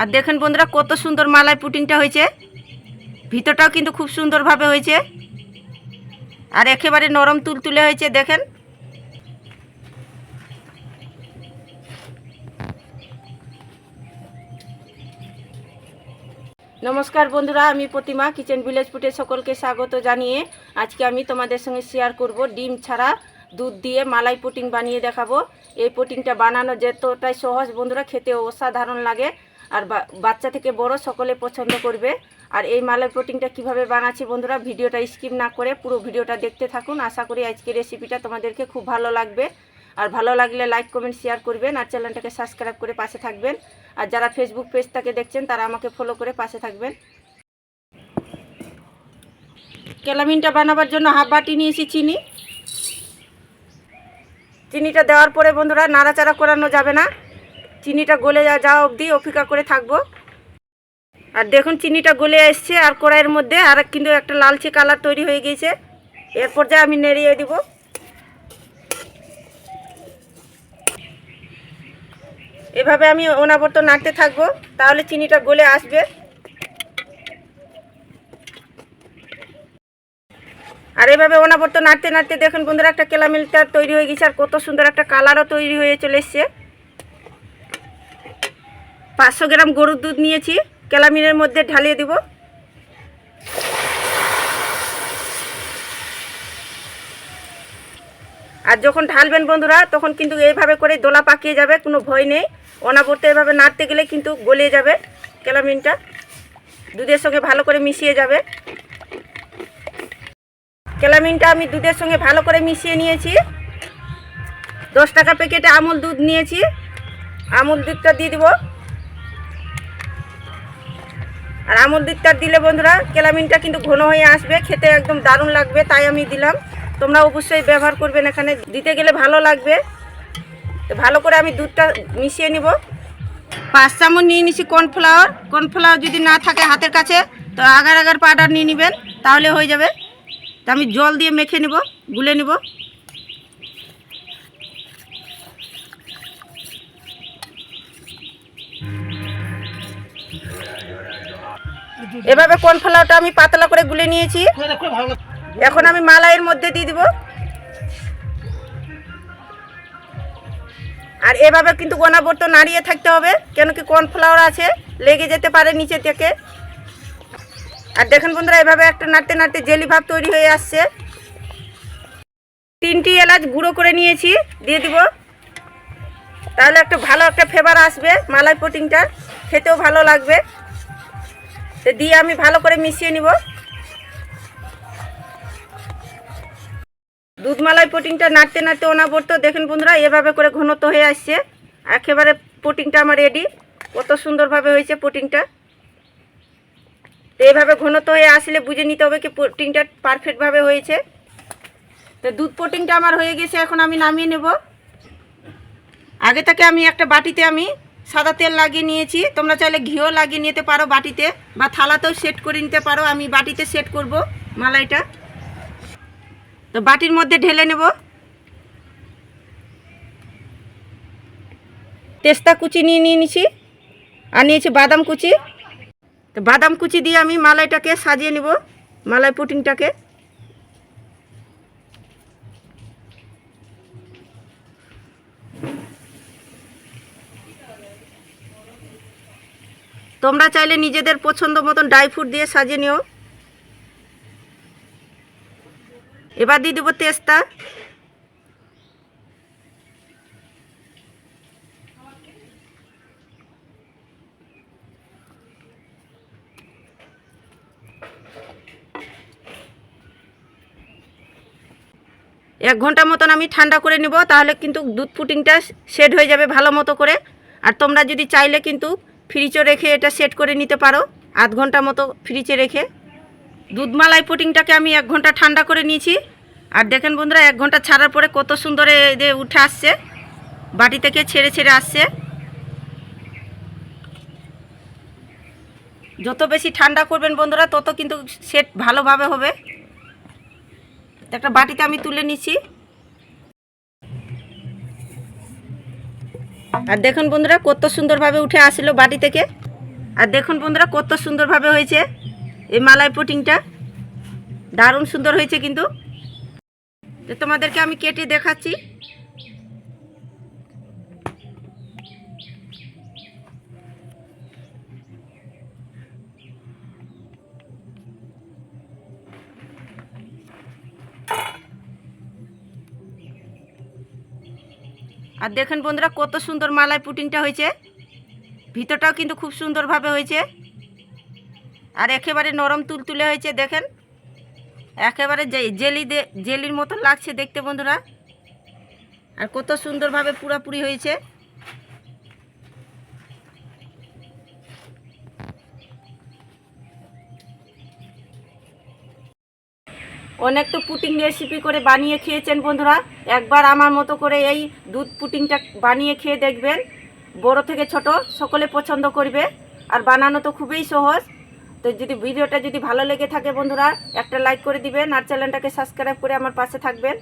আর দেখেন বন্ধুরা, কত সুন্দর মালাই পুটিংটা হয়েছে। ভিতরটাও কিন্তু খুব সুন্দরভাবে হয়েছে। আর একেবারে নরম তুলতুলে হয়েছে, দেখেন। নমস্কার বন্ধুরা, আমি প্রতিমা, কিচেন ভিলেজ ফুটে সকলকে স্বাগত জানিয়ে আজকে আমি তোমাদের সঙ্গে শেয়ার করব ডিম ছাড়া দুধ দিয়ে মালাই পুটিং বানিয়ে দেখাবো। এই পুটিংটা বানানো যতটাই সহজ বন্ধুরা, খেতে অসাধারণ লাগে। আর বাচ্চা থেকে বড় সকলে পছন্দ করবে। আর এই মালাই প্রোটিনটা কীভাবে বানাচ্ছি বন্ধুরা, ভিডিওটা স্কিপ না করে পুরো ভিডিওটা দেখতে থাকুন। আশা করি আজকের রেসিপিটা তোমাদেরকে খুব ভালো লাগবে। আর ভালো লাগলে লাইক, কমেন্ট, শেয়ার করবেন আর চ্যানেলটাকে সাবস্ক্রাইব করে পাশে থাকবেন। আর যারা ফেসবুক পেজটাকে দেখছেন, তারা আমাকে ফলো করে পাশে থাকবেন। ক্যালামিনটা বানাবার জন্য হাফ বাটি নিয়েছি চিনি। চিনিটা দেওয়ার পরে বন্ধুরা, নাড়াচাড়া করানো যাবে না। চিনিটা গলে যাওয়া অবধি অপেক্ষা করে থাকব। আর দেখুন, চিনিটা গলে এসছে, আর কড়াইয়ের মধ্যে আর কিন্তু একটা লালচে কালার তৈরি হয়ে গিয়েছে। এরপর যা আমি নেড়িয়ে দিব। এভাবে আমি অনাবর্ত নাড়তে থাকব, তাহলে চিনিটা গলে আসবে। আর এভাবে অনাবর্ত নাড়তে নাড়তে দেখুন বন্ধুরা, একটা কেলামিলটা তৈরি হয়ে গেছে আর কত সুন্দর একটা কালারও তৈরি হয়ে চলে এসছে। পাঁচশো গ্রাম গরুর দুধ নিয়েছি কেলামিনের মধ্যে ঢালিয়ে দিব। আর যখন ঢালবেন বন্ধুরা, তখন কিন্তু এইভাবে করে দোলা পাকিয়ে যাবে, কোনো ভয় নেই। অনাবর্তে এভাবে নাড়তে গেলে কিন্তু গলিয়ে যাবে কেলামিনটা দুধের সঙ্গে ভালো করে মিশিয়ে যাবে। কেলামিনটা আমি দুধের সঙ্গে ভালো করে মিশিয়ে নিয়েছি। দশ টাকা প্যাকেটে আমুল দুধ নিয়েছি। আমুল দুধটা দিয়ে দিব। আর আমুল দুধটা দিলে বন্ধুরা, কেলামিনটা কিন্তু ঘন হয়ে আসবে, খেতে একদম দারুণ লাগবে, তাই আমি দিলাম। তোমরা অবশ্যই ব্যবহার করবেন এখানে, দিতে গেলে ভালো লাগবে। তো ভালো করে আমি দুধটা মিশিয়ে নিব। পাঁচ চামচ নিয়ে নিছি কর্নফ্লাওয়ার। কর্নফ্লাওয়ার যদি না থাকে হাতের কাছে, তো আগার আগার পাউডার নিয়ে নেবেন, তাহলে হয়ে যাবে। তো আমি জল দিয়ে মেখে নিব, গুলে নিব। এভাবে কর্নফ্লাওয়ারটা আমি পাতলা করে গুলে নিয়েছি? এখন আমি মালাইয়ের মধ্যে দিয়ে দিব। আর এভাবে কিন্তু অনাবর্ত নাড়িয়ে থাকতে হবে, কেন কি কর্নফ্লাওয়ার আছে, লেগে যেতে পারে নিচে থেকে। আর দেখেন বন্ধুরা, এভাবে একটা নাড়তে নাড়তে জেলি ভাব তৈরি হয়ে আসছে। তিনটি এলাচ গুঁড়ো করে নিয়েছি, দিয়ে দিব। তাহলে একটা ভালো একটা ফ্লেভার আসবে মালাই পুটিংটা খেতেও ভালো লাগবে। তো দিয়ে আমি ভালো করে মিশিয়ে নিব। দুধ মালাই পুটিংটা নাড়তে নাড়তে অনাবর্ত, দেখেন বন্ধুরা, এভাবে করে ঘনত্ব হয়ে আসছে। একেবারে পুটিংটা আমার রেডি কত সুন্দরভাবে হয়েছে পুটিংটা। তো এভাবে ঘনত্ব হয়ে আসলে বুঝে নিতে হবে কি পুটিংটা পারফেক্টভাবে হয়েছে। তো দুধ পুটিংটা আমার হয়ে গেছে, এখন আমি নামিয়ে নেব। আগে থেকে আমি একটা বাটিতে আমি সাদা তেল লাগিয়ে নিয়েছি। তোমরা চাইলে ঘিও লাগিয়ে নিতে পারো বাটিতে বা থালাতেও সেট করে নিতে পারো। আমি বাটিতে সেট করব মালাইটা। তো বাটির মধ্যে ঢেলে নেব। তেস্তা কুচি নিয়ে নিয়ে নিছি আর নিয়েছি বাদাম কুচি। তো বাদাম কুচি দিয়ে আমি মালাইটাকে সাজিয়ে নেব, মালাই পুটিংটাকে তোমরা চাইলে নিজেদের পছন্দ মতন ড্রাই ফ্রুট দিয়ে সাজিয়ে নিও। এবার দিয়ে দেবো তেস্তা। এক ঘণ্টা মতন আমি ঠান্ডা করে নিব, তাহলে কিন্তু দুধ পুটিংটা সেট হয়ে যাবে ভালো মতো করে। আর তোমরা যদি চাইলে কিন্তু ফ্রিজও রেখে এটা সেট করে নিতে পারো। আধ ঘণ্টা মতো ফ্রিজে রেখে। দুধমালাই পুটিংটাকে আমি এক ঘণ্টা ঠান্ডা করে নিয়েছি। আর দেখেন বন্ধুরা, এক ঘণ্টা ছাড়ার পরে কত সুন্দর যে উঠে আসছে। বাটি থেকে ছেড়ে ছেড়ে আসছে। যত বেশি ঠান্ডা করবেন বন্ধুরা, তত কিন্তু সেট ভালোভাবে হবে। একটা বাটিতে আমি তুলে নিচ্ছি। আর দেখুন বন্ধুরা, কত সুন্দরভাবে উঠে আসলো বাড়ি থেকে। আর দেখুন বন্ধুরা, কত সুন্দরভাবে হয়েছে এই মালাই পুটিংটা। দারুণ সুন্দর হয়েছে কিন্তু। তোমাদেরকে আমি কেটে দেখাচ্ছি। আর দেখেন বন্ধুরা, কত সুন্দর মালাই পুটিংটা হয়েছে। ভিতরটাও কিন্তু খুব সুন্দরভাবে হয়েছে। আর একেবারে নরম তুল তুলে হয়েছে, দেখেন। একেবারে জেলি জেলির মতো লাগছে দেখতে বন্ধুরা। আর কত সুন্দরভাবে পুরাপুরি হয়েছে। অনেক তো পুটিং রেসিপি করে বানিয়ে খেয়েছেন বন্ধুরা। একবার আমার মতো করে এই দুধ পুটিংটা বানিয়ে খেয়ে দেখবেন। বড় থেকে ছোট, সকলে পছন্দ করবে। আর বানানো তো খুবই সহজ। তো যদি ভিডিওটা যদি ভালো লেগে থাকে বন্ধুরা, একটা লাইক করে দিবেন। আর চ্যানেলটাকে সাবস্ক্রাইব করে আমার পাশে থাকবেন।